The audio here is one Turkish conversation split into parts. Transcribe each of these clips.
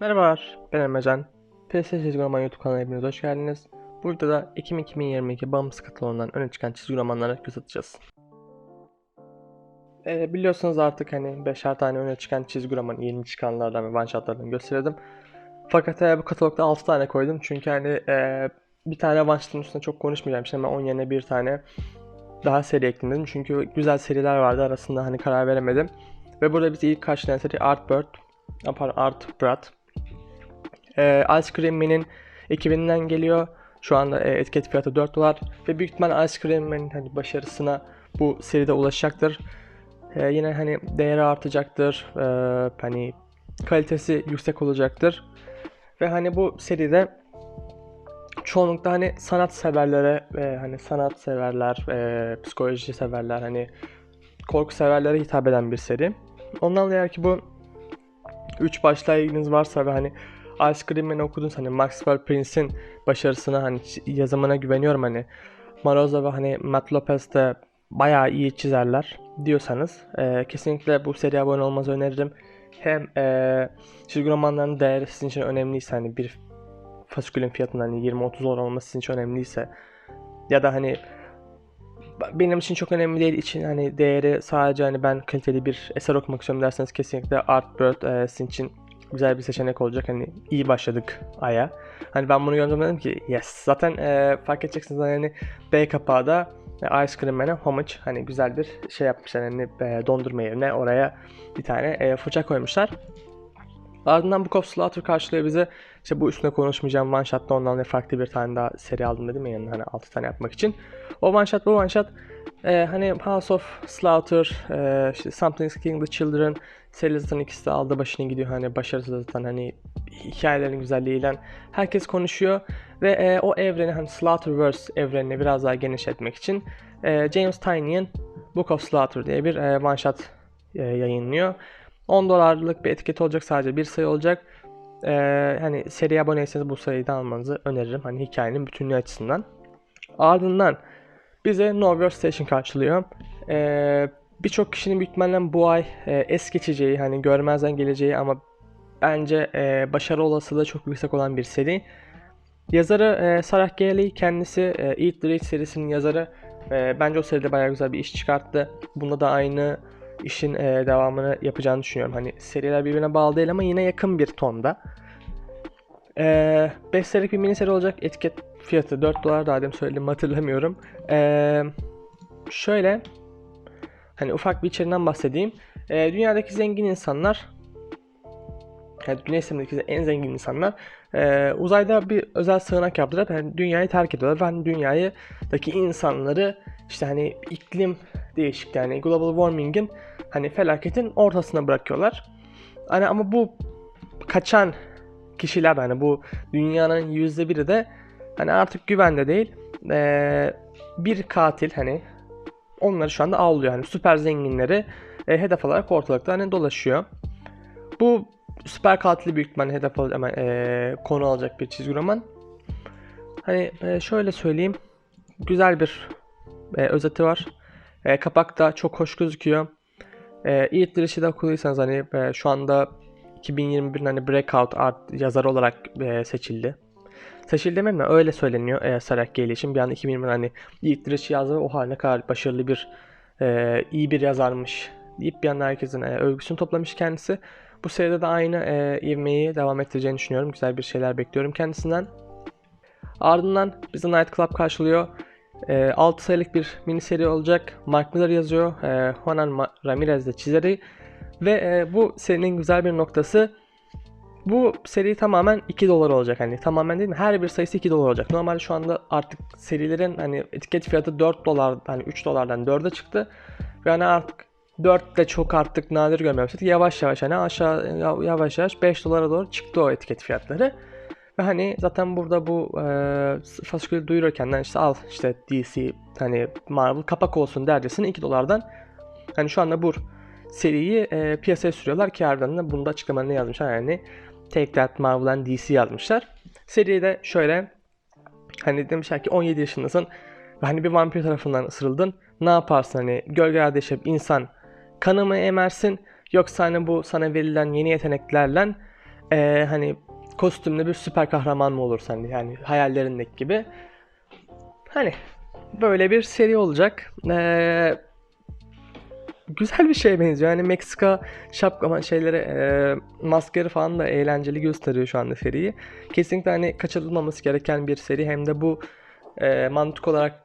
Merhabalar, ben Emrecan. PS Çizgi Roman YouTube kanalına hepiniz hoş geldiniz. Burada da Ekim 2022 bağımsız kataloğundan öne çıkan çizgi romanlara göz atacağız. Ee, biliyorsunuz artık hani 5'er tane öne çıkan çizgi roman yeni çıkanlardan ve one shotlardan gösterdim. Fakat e, bu katalogda 6 tane koydum çünkü hani e, bir tane one shot'ın üstünde çok konuşmayacağım. Şimdi ben onun yerine bir tane daha seri ekledim. Çünkü güzel seriler vardı arasında hani karar veremedim. Ve burada bizi ilk karşılayan seri Artbird, ah, pardon Ee, Ice Cream Man'in ekibinden geliyor. Şu anda e, etiket fiyatı 4 dolar ve büyük ihtimal Ice Cream Man'in hani başarısına bu seride ulaşacaktır. Ee, yine hani değeri artacaktır. Ee, hani kalitesi yüksek olacaktır. Ve hani bu seride çoğunlukla hani sanat severlere ve hani sanat severler, e, psikoloji severler, hani korku severlere hitap eden bir seri. Ondan eğer ki bu üç başlığa ilginiz varsa ve hani Ice Cream Man'i okudunuz hani Maxwell Prince'in başarısına hani yazımına güveniyorum hani Maroza ve hani Matt Lopez de bayağı iyi çizerler diyorsanız e, kesinlikle bu seriye abone olmanızı öneririm. Hem e, çizgi romanların değeri sizin için önemliyse hani bir fasikülün fiyatının hani 20-30 dolar olması sizin için önemliyse ya da hani benim için çok önemli değil için hani değeri sadece hani ben kaliteli bir eser okumak istiyorum derseniz kesinlikle Artbird e, sizin için güzel bir seçenek olacak. Hani iyi başladık aya. Hani ben bunu gördüm dedim ki yes. Zaten e, fark edeceksiniz hani B kapağı da e, Ice Cream Man'e homage hani güzel bir şey yapmışlar. Hani e, dondurma yerine oraya bir tane e, fırça koymuşlar. Ardından of Slaughter karşılıyor bize. İşte bu üstüne konuşmayacağım one shot'ta ondan da farklı bir tane daha seri aldım dedim ya yanına hani 6 tane yapmak için. O one shot bu one shot e, hani House of Slaughter, e, işte Something's Killing the Children seri zaten ikisi de aldı başını gidiyor hani başarısı zaten hani hikayelerin güzelliğiyle herkes konuşuyor ve e, o evreni hani Slaughterverse evrenini biraz daha genişletmek için e, James Tynion Book of Slaughter diye bir e, one shot e, yayınlıyor. 10 dolarlık bir etiket olacak sadece bir sayı olacak. Ee, hani seri aboneyseniz bu sayıyı da almanızı öneririm. Hani hikayenin bütünlüğü açısından. Ardından bize No World Station karşılıyor. Ee, Birçok kişinin büyük bu ay e, es geçeceği, hani görmezden geleceği ama bence e, başarı olasılığı çok yüksek olan bir seri. Yazarı e, Sarah Gailey kendisi e, Eat the Rich serisinin yazarı. E, bence o seride bayağı güzel bir iş çıkarttı. Bunda da aynı işin e, devamını yapacağını düşünüyorum. Hani seriler birbirine bağlı değil ama yine yakın bir tonda. 5 serilik bir mini seri olacak. Etiket fiyatı 4 dolar daha demin söyledim hatırlamıyorum. E, şöyle hani ufak bir içeriğinden bahsedeyim. E, dünyadaki zengin insanlar yani Güney sistemindeki en zengin insanlar e, uzayda bir özel sığınak yaptırıp yani dünyayı terk ediyorlar. ve hani dünyadaki insanları işte hani iklim değişikliği yani global warming'in hani felaketin ortasına bırakıyorlar. Hani ama bu kaçan kişiler hani bu dünyanın yüzde biri de hani artık güvende değil. Ee, bir katil hani onları şu anda avlıyor. Hani süper zenginleri e, hedef alarak ortalıkta hani dolaşıyor. Bu süper katili büyük ihtimalle hedef al hemen e, konu alacak bir çizgi roman. Hani e, şöyle söyleyeyim. Güzel bir e, özeti var. E, kapak da çok hoş gözüküyor. E, Eat Rich'i de okuduysanız hani e, şu anda 2021'in hani Breakout Art yazarı olarak e, seçildi. Seçildi mi? Öyle söyleniyor e, Sarah Gale için. Bir anda 2020 hani Eat Rich'i yazdı ve o haline kadar başarılı bir e, iyi bir yazarmış deyip bir anda herkesin e, övgüsünü toplamış kendisi. Bu seride de aynı e, ivmeyi devam ettireceğini düşünüyorum. Güzel bir şeyler bekliyorum kendisinden. Ardından bizi Night Club karşılıyor. E, 6 sayılık bir mini seri olacak. Mark Miller yazıyor. E, Juan Ma- Ramirez de çizeri. Ve e, bu serinin güzel bir noktası bu seri tamamen 2 dolar olacak hani tamamen değil mi? Her bir sayısı 2 dolar olacak. Normalde şu anda artık serilerin hani etiket fiyatı 4 dolar hani 3 dolardan 4'e çıktı. Ve hani artık 4 de çok artık nadir görmeye. Yavaş yavaş hani aşağı yavaş yavaş 5 dolara doğru çıktı o etiket fiyatları. Ve hani zaten burada bu e, fasikülü duyururken de işte al işte DC hani Marvel kapak olsun dercesine 2 dolardan hani şu anda bu seriyi e, piyasaya sürüyorlar ki ardından da bunda açıklamalarını yazmışlar yani Take That Marvel and DC yazmışlar. Seride şöyle hani demişler ki 17 yaşındasın hani bir vampir tarafından ısırıldın. Ne yaparsın hani gölgelerde yaşayıp insan kanı mı emersin yoksa hani bu sana verilen yeni yeteneklerle Ee, hani kostümlü bir süper kahraman mı olursan yani hayallerindeki gibi. Hani böyle bir seri olacak. Ee, güzel bir şeye benziyor. Yani Meksika şapkama şeyleri, e, maskeri falan da eğlenceli gösteriyor şu anda seriyi. Kesinlikle hani kaçırılmaması gereken bir seri. Hem de bu e, mantık olarak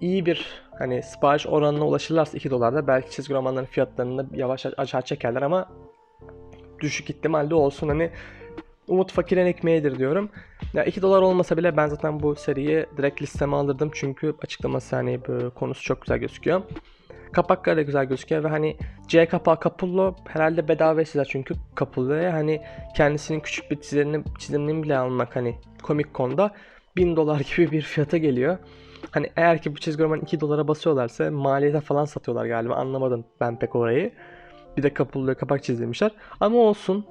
iyi bir hani sipariş oranına ulaşırlarsa 2 dolarda belki çizgi romanların fiyatlarını yavaş aşağı çekerler ama düşük ihtimalle olsun hani Umut fakirin ekmeğidir diyorum. Ya 2 dolar olmasa bile ben zaten bu seriyi direkt listeme alırdım çünkü açıklaması hani konusu çok güzel gözüküyor. Kapakları da güzel gözüküyor ve hani C kapağı Capullo herhalde bedava size çünkü Capullo'ya hani kendisinin küçük bir çizimini, çizimini bile almak hani Comic Con'da 1000 dolar gibi bir fiyata geliyor. Hani eğer ki bu çizgi roman 2 dolara basıyorlarsa maliyete falan satıyorlar galiba anlamadım ben pek orayı. Bir de Capullo'ya kapak çizdirmişler. Ama olsun.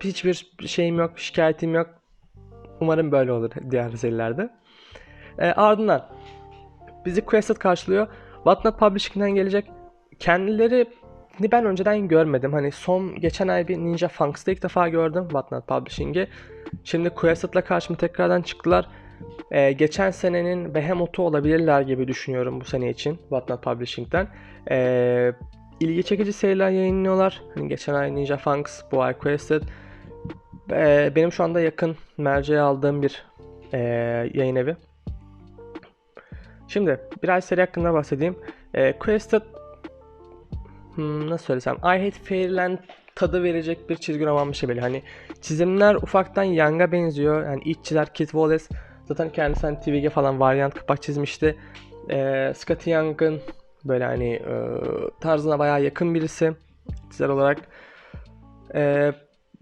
Hiçbir şeyim yok, şikayetim yok. Umarım böyle olur diğer serilerde. E, ardından bizi Quested karşılıyor. Whatnot Publishing'den gelecek. Kendileri ni ben önceden görmedim. Hani son geçen ay bir Ninja Funks'ta ilk defa gördüm Whatnot Publishing'i. Şimdi Quested'la karşıma tekrardan çıktılar. Ee, geçen senenin Behemoth'u olabilirler gibi düşünüyorum bu sene için Whatnot Publishing'den. Ee, ilgi çekici seriler yayınlıyorlar. Hani geçen ay Ninja Funks, bu ay Quested. Benim şu anda yakın merceğe aldığım bir e, yayın evi. Şimdi biraz seri hakkında bahsedeyim. E, Quested hmm, nasıl söylesem I Hate Fairyland tadı verecek bir çizgi roman bir şey böyle. Hani çizimler ufaktan Young'a benziyor. Yani ilk çizer Kid Wallace. Zaten kendisi hani TV'ye falan varyant kapak çizmişti. E, Scotty Young'ın böyle hani e, tarzına bayağı yakın birisi çizer olarak. E,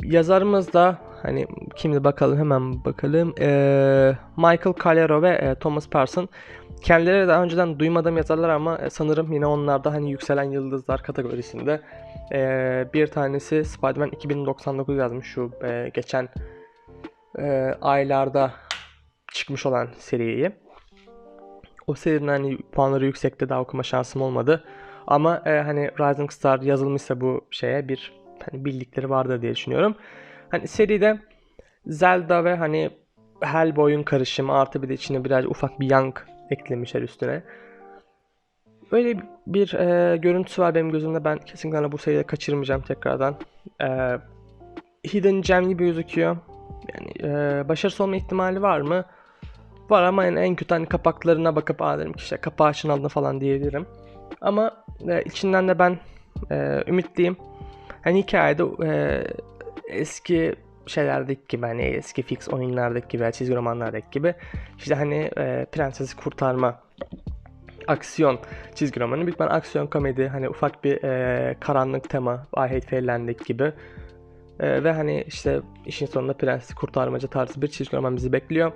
yazarımız da hani kimdi bakalım hemen bakalım. E, Michael Calero ve e, Thomas Parson. Kendileri daha önceden duymadığım yazarlar ama e, sanırım yine onlar da hani yükselen yıldızlar kategorisinde. E, bir tanesi Spider-Man 2099 yazmış şu e, geçen e, aylarda çıkmış olan seriyi. O serinin hani puanları yüksekte daha okuma şansım olmadı. Ama e, hani Rising Star yazılmışsa bu şeye bir hani bildikleri vardır diye düşünüyorum. Hani seride Zelda ve hani Hellboy'un karışımı artı bir de içine biraz ufak bir Young eklemişler üstüne. Öyle bir e, görüntüsü var benim gözümde. Ben kesinlikle bu seride kaçırmayacağım tekrardan. E, Hidden Gem gibi gözüküyor. Yani e, başarısız olma ihtimali var mı? Var ama yani en kötü hani kapaklarına bakıp aa dedim ki işte kapağı açın aldı falan diyebilirim. Ama e, içinden de ben e, ümitliyim. Hani hikayede e, eski şeylerdeki gibi hani eski fix oyunlardaki gibi çizgi romanlardaki gibi işte hani e, prensesi kurtarma aksiyon çizgi romanı büyük aksiyon komedi hani ufak bir e, karanlık tema I Hate Fairyland'deki gibi e, ve hani işte işin sonunda prensesi kurtarmaca tarzı bir çizgi roman bizi bekliyor.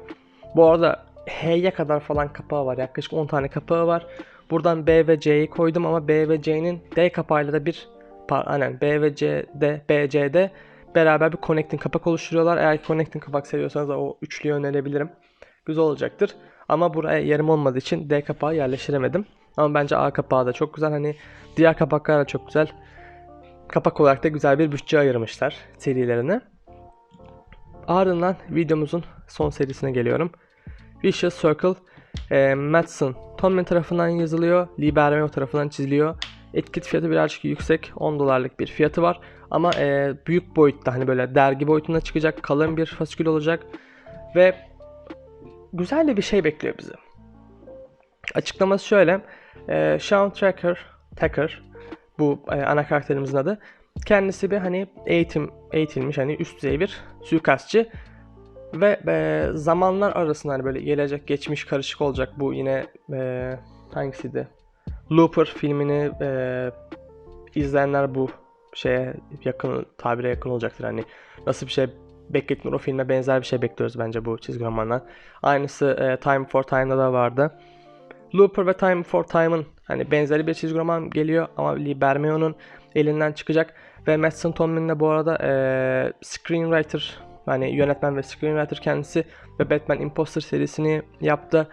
Bu arada H'ye kadar falan kapağı var yaklaşık 10 tane kapağı var. Buradan B ve C'yi koydum ama B ve C'nin D kapağıyla da bir aynen B ve C'de B, C'de beraber bir connecting kapak oluşturuyorlar. Eğer connecting kapak seviyorsanız da o üçlüyü önerebilirim. Güzel olacaktır. Ama buraya yerim olmadığı için D kapağı yerleştiremedim. Ama bence A kapağı da çok güzel. Hani diğer kapaklar da çok güzel. Kapak olarak da güzel bir bütçe ayırmışlar serilerine. Ardından videomuzun son serisine geliyorum. Vicious Circle e, Madsen Tomlin tarafından yazılıyor. Lee Bermeo tarafından çiziliyor. Etiket fiyatı birazcık yüksek. 10 dolarlık bir fiyatı var. Ama e, büyük boyutta hani böyle dergi boyutunda çıkacak. Kalın bir fasikül olacak. Ve güzel de bir şey bekliyor bizi. Açıklaması şöyle. E, Sean Tracker, Tacker bu e, ana karakterimizin adı. Kendisi bir hani eğitim eğitilmiş hani üst düzey bir suikastçı ve e, zamanlar arasında hani böyle gelecek geçmiş karışık olacak bu yine e, hangisiydi? Looper filmini e, izleyenler bu şeye yakın tabire yakın olacaktır hani nasıl bir şey bekletmiyor o filme benzer bir şey bekliyoruz bence bu çizgi romandan. Aynısı e, Time for Time'da da vardı. Looper ve Time for Time'ın hani benzeri bir çizgi roman geliyor ama Lee Bermeo'nun elinden çıkacak ve Mason Tomlin de bu arada e, screenwriter yani yönetmen ve screenwriter kendisi ve Batman Imposter serisini yaptı.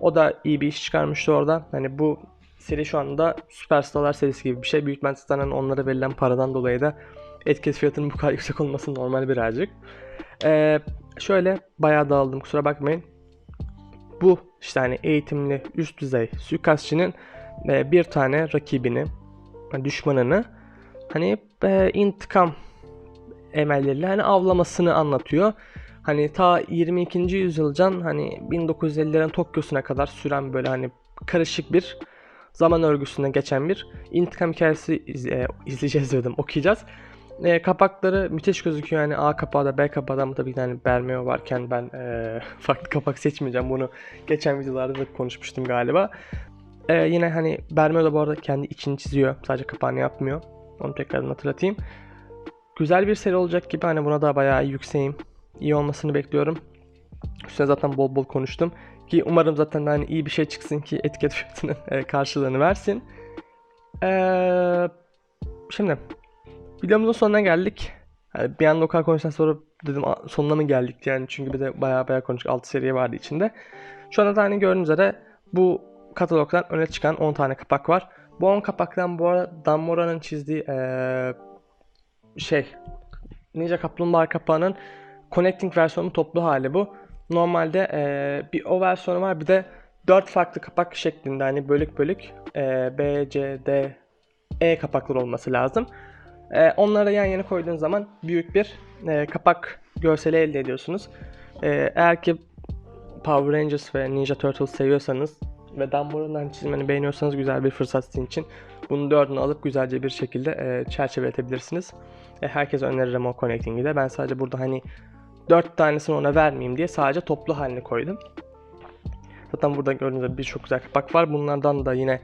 O da iyi bir iş çıkarmıştı orada. Hani bu seri şu anda Superstarlar serisi gibi bir şey. Büyük zaten onlara verilen paradan dolayı da etiket fiyatının bu kadar yüksek olması normal birazcık. Ee, şöyle bayağı dağıldım kusura bakmayın. Bu işte hani eğitimli üst düzey suikastçının e, bir tane rakibini, yani düşmanını hani e, intikam emelleriyle hani avlamasını anlatıyor. Hani ta 22. yüzyıldan hani 1950'lerin Tokyo'suna kadar süren böyle hani karışık bir zaman örgüsüne geçen bir intikam hikayesi iz- e, izleyeceğiz diyordum okuyacağız. E, kapakları müthiş gözüküyor yani A kapağı da B kapağı da ama tabii ki hani Bermeo varken ben e, farklı kapak seçmeyeceğim bunu geçen videolarda da konuşmuştum galiba. E, yine hani Bermeo da bu arada kendi içini çiziyor sadece kapağını yapmıyor onu tekrardan hatırlatayım. Güzel bir seri olacak gibi hani buna da bayağı yükseğim. İyi olmasını bekliyorum. Üstüne zaten bol bol konuştum. Ki umarım zaten hani iyi bir şey çıksın ki etiket fiyatının e, karşılığını versin. Ee, şimdi videomuzun sonuna geldik. Yani bir anda o kadar konuştuktan sonra dedim "Aa, sonuna mı geldik yani çünkü bir de bayağı bayağı konuştuk 6 seri vardı içinde. Şu anda da hani gördüğünüz üzere bu katalogdan öne çıkan 10 tane kapak var. Bu 10 kapaktan bu arada Dan Mora'nın çizdiği ee, şey Ninja Kaplumbağa kapağının connecting versiyonu toplu hali bu. Normalde eee, bir o versiyonu var bir de 4 farklı kapak şeklinde hani bölük bölük eee, B, C, D, E kapaklar olması lazım. Eee onları yan yana koyduğunuz zaman büyük bir eee, kapak görseli elde ediyorsunuz. Eee, eğer ki Power Rangers ve Ninja Turtles seviyorsanız ve Dumbledore'dan çizmeni beğeniyorsanız güzel bir fırsat sizin için. Bunu dördünü alıp güzelce bir şekilde eee çerçeveletebilirsiniz. E, herkese öneririm o connecting'i de. Ben sadece burada hani 4 tanesini ona vermeyeyim diye sadece toplu halini koydum. Zaten burada gördüğünüz birçok güzel kapak var. Bunlardan da yine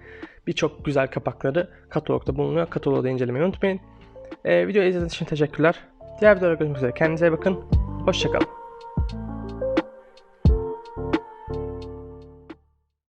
birçok güzel kapakları katalogda bulunuyor. Katalogu da incelemeyi unutmayın. E, videoyu izlediğiniz için teşekkürler. Diğer videoda görüşmek üzere. Kendinize bakın. Hoşçakalın.